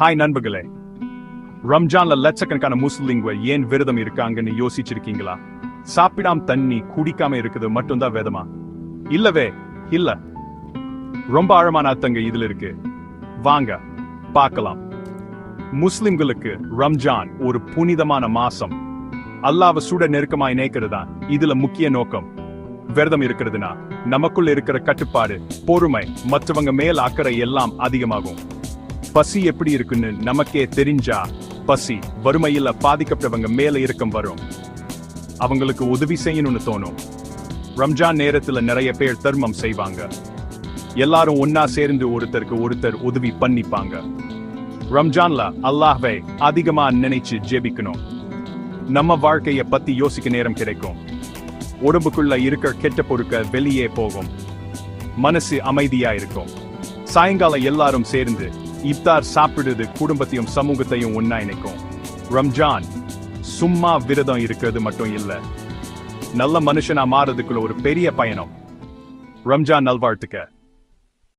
Hi நண்பர்களே. ரம்ஜான்ல லட்சக்கணக்கான முஸ்லிம்கள் ஏன் விரதம் இருக்காங்கன்னு யோசிச்சிருக்கீங்களா? சாப்பிடாம தண்ணி குடிக்காம இருக்குது மட்டும்தான் வேதமா? இல்லவே இல்ல. ரொம்ப ஆழமான அர்த்தங்க இதுல இருக்கு. வாங்க பார்க்கலாம். முஸ்லிம்களுக்கு ரம்ஜான் ஒரு புனிதமான மாசம். அல்லாஹ்வை சுட நெருக்கமாய் இணைக்கிறதா இதுல முக்கிய நோக்கம். விரதம் இருக்கிறதுனா நமக்குள்ள இருக்கிற கட்டுப்பாடு பொறுமை மற்றவங்க மேல் அக்கறை எல்லாம் அதிகமாகும். பசி எப்படி இருக்குன்னு நமக்கே தெரிஞ்சா பசி வறுமையில பாதிக்கப்பட்டவங்க மேல இறக்கம் வரும். அவங்களுக்கு உதவி செய்யணும்னு தோணும். ரம்ஜான் நேரத்துல நிறைய பேர் தர்மம் செய்வாங்க. எல்லாரும் ஒன்னா சேர்ந்து ஒருத்தருக்கு ஒருத்தர் உதவி பண்ணிப்பாங்க. ரம்ஜான்ல அல்லாஹ்வை அதிகமா நினைச்சு ஜெபிக்கணும். நம்ம வாழ்க்கைய பத்தி யோசிக்க நேரம் கிடைக்கும். உடம்புக்குள்ள இருக்க கெட்ட பொருட்க வெளியே போகும். மனசு அமைதியா இருக்கும். சாயங்காலம் எல்லாரும் சேர்ந்து இப்தார் சாப்பிடுறது குடும்பத்தையும் சமூகத்தையும் ஒன்னா இணைக்கும். ரம்ஜான் சும்மா விரதம் இருக்கிறது மட்டும் இல்ல. நல்ல மனுஷனா மாறதுக்குள்ள ஒரு பெரிய பயணம். ரம்ஜான் நல்வாழ்த்துக்க